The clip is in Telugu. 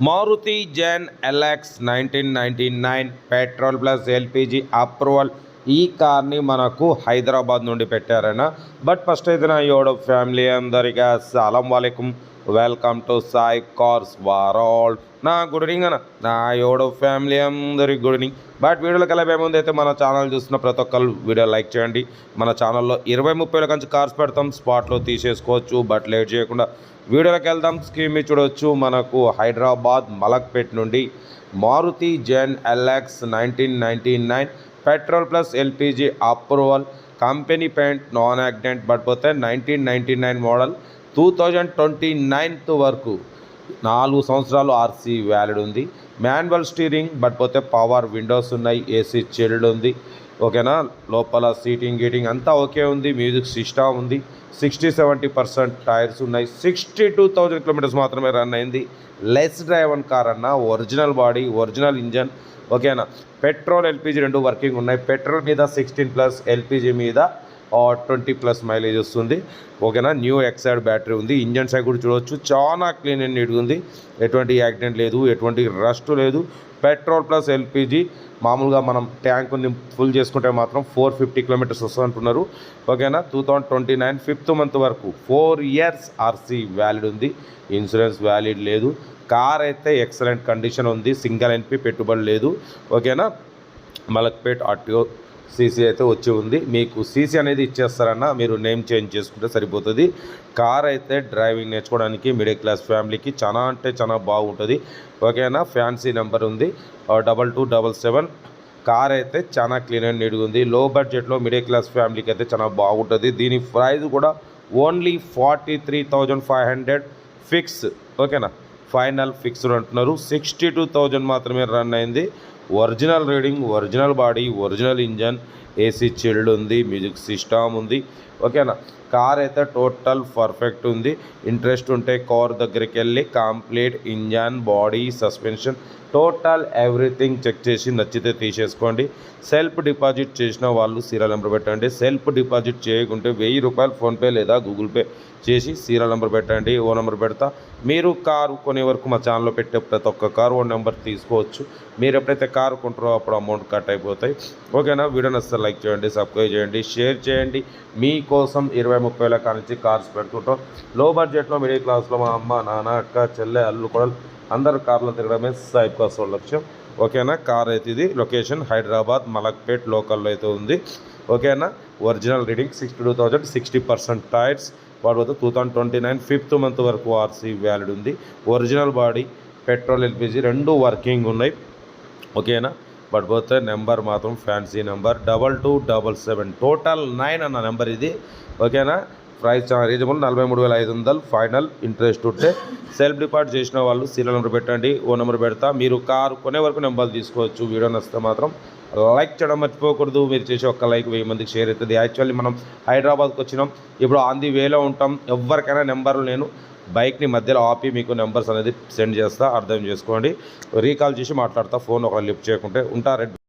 Maruti Zen LX nineteen ninety nine petrol plus LPG approval ఈ కార్ని మనకు హైదరాబాద్ నుండి పెట్టారన్న. బట్ ఫస్ట్ అయితే నా యోడో ఫ్యామిలీ అందరికీ సలాం వాలేకుం. వెల్కమ్ టు సాయి కార్స్ వారాల్. నా గుడ్ ఈవినింగ్ అన్న. నా యోడో ఫ్యామిలీ అందరికి గుడ్ ఈవినింగ్. బట్ వీడియోలోకి వెళ్ళే ముందు అయితే మన ఛానల్ చూస్తున్న ప్రతి ఒక్కరు వీడియో లైక్ చేయండి. మన ఛానల్లో ఇరవై ముప్పై కంచి కార్స్ పెడతాం. స్పాట్లో తీసేసుకోవచ్చు బట్ లేట్ చేయకుండా వీడియోలోకి వెళ్దాం. స్కీమ్ చూడవచ్చు మనకు హైదరాబాద్ మలక్పేట్ నుండి Maruti Zen LX nineteen ninety nine petrol plus LPG approval. Company paint non accident but పోతే nineteen ninety nine model two thousand twenty ninth వరకు నాలుగు సంవత్సరాలు ఆర్సీ వ్యాలిడ్ ఉంది. మాన్యువల్ స్టీరింగ్ బట్ పోతే పవర్ విండోస్ ఉన్నాయి ఏసీ చిల్డ్ ఉంది. ఓకేనా? లోపల సీటింగ్ గీటింగ్ అంతా ఓకే ఉంది. మ్యూజిక్ సిస్టమ్ ఉంది. సిక్స్టీ సెవెంటీ పర్సెంట్ టైర్స్ ఉన్నాయి. సిక్స్టీ టూ థౌజండ్ కిలోమీటర్స్ మాత్రమే రన్ అయింది. లెస్ డ్రైవ్ కార్ అన్న ఒరిజినల్ బాడీ ఒరిజినల్ ఇంజన్. ఓకేనా? పెట్రోల్ ఎల్పిజి రెండు వర్కింగ్ ఉన్నాయి. పెట్రోల్ మీద సిక్స్టీన్ ప్లస్ ఎల్పిజి మీద ట్వంటీ ప్లస్ మైలేజ్ వస్తుంది. ఓకేనా? న్యూ ఎక్సైడ్ బ్యాటరీ ఉంది. ఇంజన్ సైడ్ కూడా చూడవచ్చు చాలా క్లీన్ అండ్ నీట్గా ఉంది. ఎటువంటి యాక్సిడెంట్ లేదు. ఎటువంటి రస్ట్ లేదు. పెట్రోల్ ప్లస్ ఎల్పిజి మామూలుగా మనం ట్యాంక్ ఫుల్ చేసుకుంటే మాత్రం ఫోర్ ఫిఫ్టీ కిలోమీటర్స్ వస్తుందంటున్నారు ఓకేనా? Two thousand twenty nine fifth month వరకు ఫోర్ ఇయర్స్ ఆర్సీ వ్యాలిడ్ ఉంది. ఇన్సూరెన్స్ వ్యాలిడ్ లేదు. కార్ అయితే ఎక్సలెంట్ కండిషన్ ఉంది. సింగల్ ఎన్పి పెట్టుబడి లేదు. ఓకేనా? మలక్పేట్ ఆర్టీఓ సీసీ అయితే వచ్చి ఉంది. మీకు సీసీ అనేది ఇచ్చేస్తారన్న మీరు నేమ్ చేంజ్ చేసుకుంటే సరిపోతుంది. కార్ అయితే డ్రైవింగ్ నేర్చుకోవడానికి మిడిల్ క్లాస్ ఫ్యామిలీకి చాలా అంటే చాలా బాగుంటుంది. ఓకేనా? ఫ్యాన్సీ నెంబర్ ఉంది. Double two double seven. Car అయితే చాలా క్లీన్ అండ్ నీట్గా ఉంది. లో బడ్జెట్లో మిడిల్ క్లాస్ ఫ్యామిలీకి అయితే చాలా బాగుంటుంది. దీని ప్రైస్ కూడా only forty three thousand five hundred fix. ఓకేనా? ఫైనల్ ఫిక్స్డ్ అంటున్నారు. సిక్స్టీ టూ థౌజండ్ మాత్రమే రన్ అయింది. Original reading original body original engine AC chilled ఉంది మ్యూజిక్ సిస్టమ్ ఉంది. ఓకేనా? కార్ అయితే టోటల్ పర్ఫెక్ట్ ఉంది. ఇంట్రెస్ట్ ఉంటే కార్ దగ్గరికి వెళ్ళి complete engine body suspension total everything check చేసి నచ్చితే తీసేసుకోండి. సెల్ఫ్ డిపాజిట్ చేసిన వాళ్ళు సీరియల్ నెంబర్ పెట్టండి. సెల్ఫ్ డిపాజిట్ చేయకుంటే వెయ్యి రూపాయలు ఫోన్పే లేదా గూగుల్ పే చేసి సీరియల్ నెంబర్ పెట్టండి ఓ నెంబర్ పెడతా. మీరు కారు కొనే వరకు మా ఛానల్లో పెట్టే ప్రతి ఒక్క కారు ఓ నెంబర్ తీసుకోవచ్చు. మీరు ఎప్పుడైతే కారు కొంటారో అప్పుడు అమౌంట్ కట్ అయిపోతాయి. ఓకేనా? వీడియో నచ్చితే లైక్ చేయండి సబ్స్క్రైబ్ చేయండి షేర్ చేయండి. కోసం ఇరవై ముప్పై వేల కానించి కార్స్ పెడుతుంటాం. లో బడ్జెట్లో మిడిల్ క్లాస్లో మా అమ్మ నాన్న అక్క చెల్లె అల్లు కూడా అందరు కార్లో తిరగడమే సాయిబ్ కాస్ లక్ష్యం. ఓకేనా కార్ అయితే ఇది. లొకేషన్ హైదరాబాద్ మలక్పేట్ లోకల్లో అయితే ఉంది. ఓకేనా original reading sixty two thousand sixty percent tyres వాటి వద్ద two thousand twenty nine fifth month వరకు ఆర్సీ వ్యాలిడ్ ఉంది ఒరిజినల్ బాడీ పెట్రోల్ ఎల్పిజి రెండు వర్కింగ్ ఉన్నాయి. ఓకేనా బట్ పోతే నెంబర్ మాత్రం fancy number. Double two double seven. Total nine అన్న నెంబర్ ఇది. ఓకేనా? ప్రైస్ చాలా రీజనబుల్. నలభై మూడు వేల ఐదు వందలు ఫైనల్ ఇంట్రెస్ట్ ఉంటే సెల్ఫ్ డిపార్ట్ చేసిన వాళ్ళు సీరియల్ నెంబర్ పెట్టండి ఓ నెంబర్ పెడతా. మీరు కారు కొనే వరకు నెంబర్లు తీసుకోవచ్చు. వీడియో నచ్చితే మాత్రం లైక్ చేయడం మర్చిపోకూడదు. మీరు చేసే ఒక్క లైక్ వెయ్యి మందికి షేర్ అవుతుంది. యాక్చువల్లీ మనం హైదరాబాద్కి వచ్చినాం. ఇప్పుడు ఆన్ ది వేలో ఉంటాం. ఎవరికైనా నెంబర్లు నేను బైక్ని మధ్యలో ఆపి మీకు నెంబర్స్ అనేది సెండ్ చేస్తా అర్థం చేసుకోండి. రీకాల్ చేసి మాట్లాడతా ఫోన్ ఒక లిఫ్ట్ చేయకుంటే ఉంటారండి